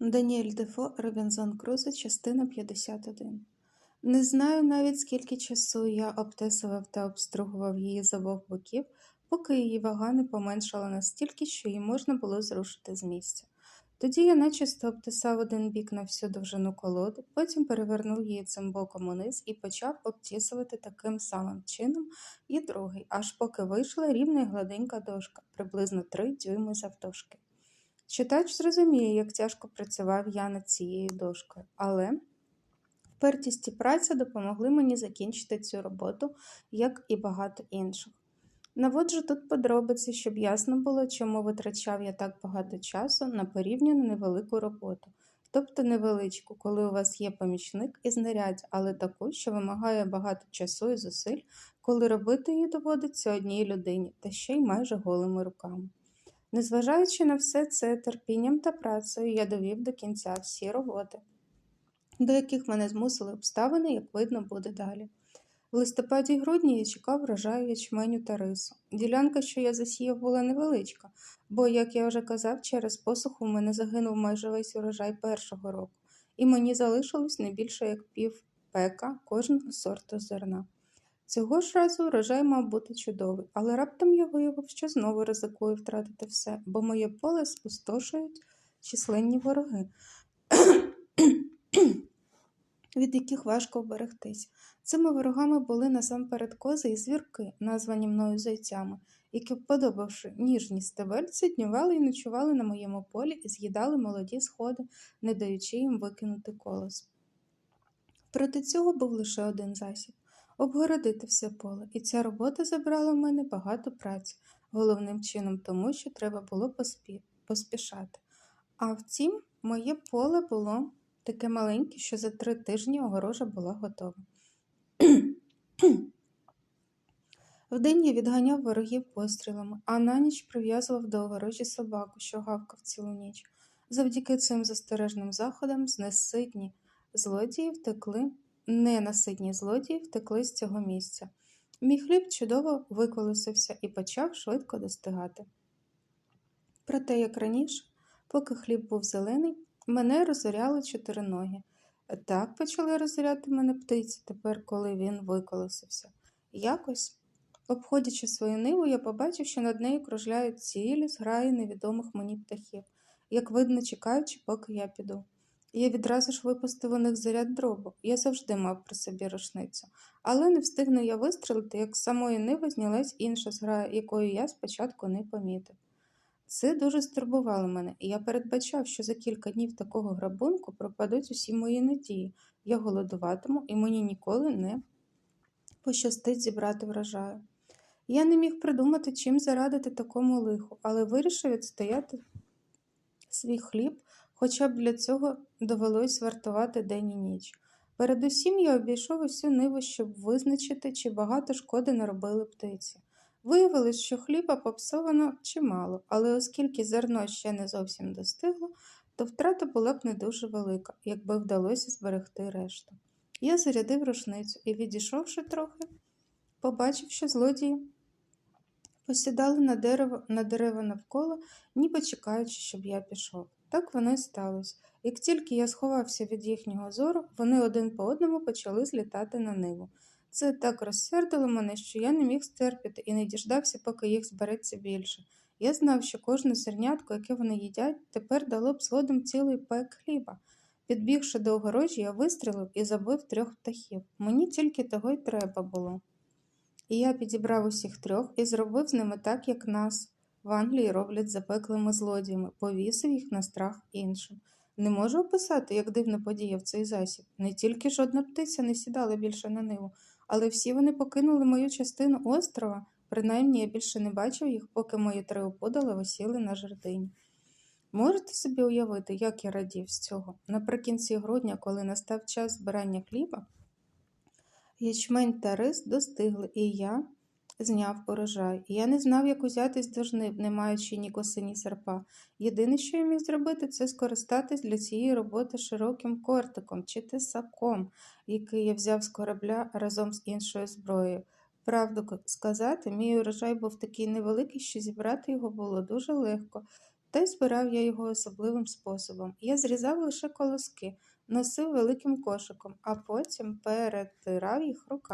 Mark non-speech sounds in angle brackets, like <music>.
Даніель Дефо, Робінзон Крузо, частина 51. Не знаю навіть, скільки часу я обтесував та обстругував її з обох боків, поки її вага не поменшала настільки, що її можна було зрушити з місця. Тоді я начисто обтесав один бік на всю довжину колоди, потім перевернув її цим боком униз і почав обтісувати таким самим чином і другий, аж поки вийшла рівна і гладенька дошка, приблизно 3 дюйми завтовшки. Читач зрозуміє, як тяжко працював я над цією дошкою, але впертість і праця допомогли мені закінчити цю роботу, як і багато інших. Наводжу тут подробиці, щоб ясно було, чому витрачав я так багато часу на порівняно невелику роботу, тобто невеличку, коли у вас є помічник і знаряддя, але таку, що вимагає багато часу і зусиль, коли робити її доводиться одній людині, та ще й майже голими руками. Незважаючи на все це терпінням та працею, я довів до кінця всі роботи, до яких мене змусили обставини, як видно буде далі. В листопаді й грудні я чекав врожаю ячменю та рису. Ділянка, що я засіяв, була невеличка, бо, як я вже казав, через посуху в мене загинув майже весь урожай першого року, і мені залишилось не більше як пів пека кожного сорту зерна. Цього ж разу врожай мав бути чудовий, але раптом я виявив, що знову ризикую втратити все, бо моє поле спустошують численні вороги, <clears throat> від яких важко оберегтись. Цими ворогами були насамперед кози і звірки, названі мною зайцями, які, подобавши ніжні стебельці, днювали і ночували на моєму полі і з'їдали молоді сходи, не даючи їм викинути колос. Проти цього був лише один засіб обгородити все поле, і ця робота забрала в мене багато праці, головним чином тому, що треба було поспі... поспішати. А втім, моє поле було таке маленьке, що за три тижні огорожа була готова. Вдень я відганяв ворогів пострілами, а на ніч прив'язував до огорожі собаку, що гавкав цілу ніч. Завдяки цим застережним заходам знесидні злодії втекли ненаситні злодії втекли з цього місця. Мій хліб чудово виколосився і почав швидко достигати. Проте, як раніше, поки хліб був зелений, мене розоряли чотириногі. Так почали розоряти мене птиці тепер, коли він виколосився. Якось, обходячи свою ниву, я побачив, що над нею кружляють цілі зграї невідомих мені птахів, як видно, чекаючи, поки я піду. Я відразу ж випустив у них заряд дробу. Я завжди мав при собі рушницю. Але не встигну я вистрілити, як з самої ниви знялась інша зграя, якою я спочатку не помітив. Це дуже стурбувало мене, і я передбачав, що за кілька днів такого грабунку пропадуть усі мої надії. Я голодуватиму і мені ніколи не пощастить зібрати врожаю. Я не міг придумати, чим зарадити такому лиху, але вирішив відстояти свій хліб хоча б для цього довелось вартувати день і ніч. Передусім я обійшов усю ниву, щоб визначити, чи багато шкоди наробили птиці. Виявилось, що хліба попсовано чимало, але оскільки зерно ще не зовсім достигло, то втрата була б не дуже велика, якби вдалося зберегти решту. Я зарядив рушницю і, відійшовши трохи, побачив, що злодії посідали на дерево на дерева навколо, ніби чекаючи, щоб я пішов. Так воно й сталося. Як тільки я сховався від їхнього зору, вони один по одному почали злітати на ниву. Це так розсердило мене, що я не міг стерпіти і не діждався, поки їх збереться більше. Я знав, що кожне зернятко, яке вони їдять, тепер дало б згодом цілий пек хліба. Підбігши до огорожі, я вистрілив і забив трьох птахів. Мені тільки того й треба було. І я підібрав усіх трьох і зробив з ними так, як нас в Англії роблять запеклими злодіями, повісив їх на страх іншим. Не можу описати, як дивно подіяв цей засіб. Не тільки жодна птиця не сідала більше на ниву, але всі вони покинули мою частину острова, принаймні я більше не бачив їх, поки мої три опудали висіли на жердині. Можете собі уявити, як я радів з цього? Наприкінці грудня, коли настав час збирання хліба, ячмень та рис достигли, і я зняв урожай. Я не знав, як узятись до жнив, не маючи ні коси, ні серпа. Єдине, що я міг зробити, це скористатись для цієї роботи широким кортиком чи тесаком, який я взяв з корабля разом з іншою зброєю. Правду сказати, мій урожай був такий невеликий, що зібрати його було дуже легко. Та й збирав я його особливим способом. Я зрізав лише колоски, носив великим кошиком, а потім перетирав їх руками.